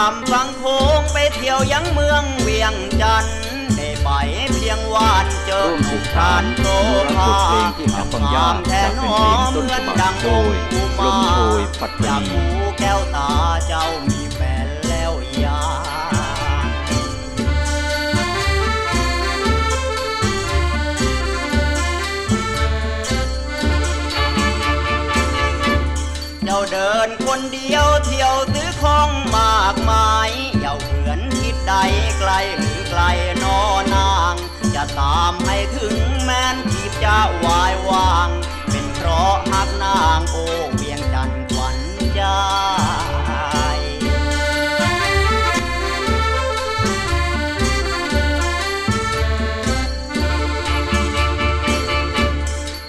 ามฟังโค้งไปเที่ยวยังเมืองเวียงจันทน์ได้ไปเพียงวานเจอร่วมสืบสานโตอนุรักษ์บทเพลงที่หาฟังยากแทจากนเป็นหเพอลงมต้นเหมืฉอนบับดังโดยกุลมามโชยปัตตาจากนีหูแก้วตาเจ้ามีแฟนแล้วยาเจ้าเดินคนเดียวเที่ยว ของมากมายเย่าเหือนทิศใดไกลหรือไกลนอนาง จะตามให้ถึงแม้นทีบจะวายวาง เป็นเพราะหักนางโอเวียงจันขวัญใจ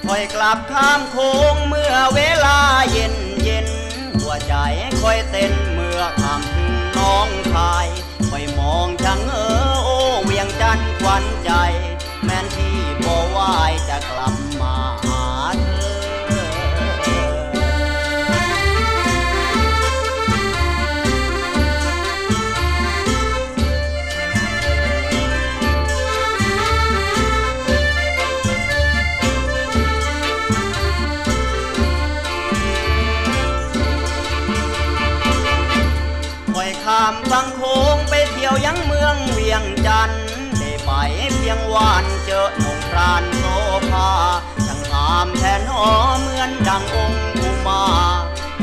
คอยกลับข้ามโค้งเมื่อเวลาเย็นเย็นหัวใจคอยเต้น อข้างน้องชายไปมองชังเอโอ้เวียงจันทร์ขวัญใจ แม้นที่ามฟังโค้งไปเที่ยวยังเมืองเวียงจันทน์ได้ไปเพียงวานเจอหนุ่มพรานโซภาช่างงามแทนหอเหมือนดังองค์อุมา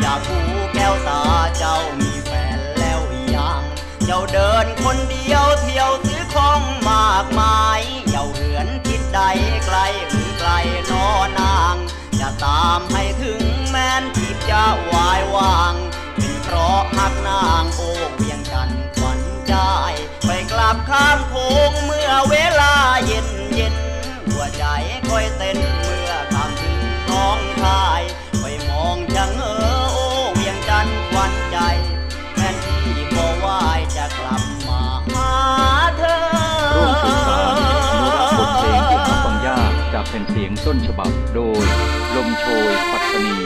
อยากผูแก้วตาเจ้ามีแฟนแล้วยัง เจ้าเดินคนเดียวเที่ยวซื้อของมากมายเจ้าเหือนคิดใดไกลหรือไกลนอนาง จะตามให้ถึงแม้นทิพย์จะวา เวลาเย็นเย็นหัวใจค่อยเต้นเมื่อตามถึงน้องทายไปมองชะเง้ออโอเวียงจันทร์ขวัญใจแม่นที่บ่วายจะกลับมาหาเธอร่วมสืบสานอนุรักษ์บทเพลงที่หาฟังยากจากเป็นเพลงต้นฉบับโดย ลมโชยปัตตานี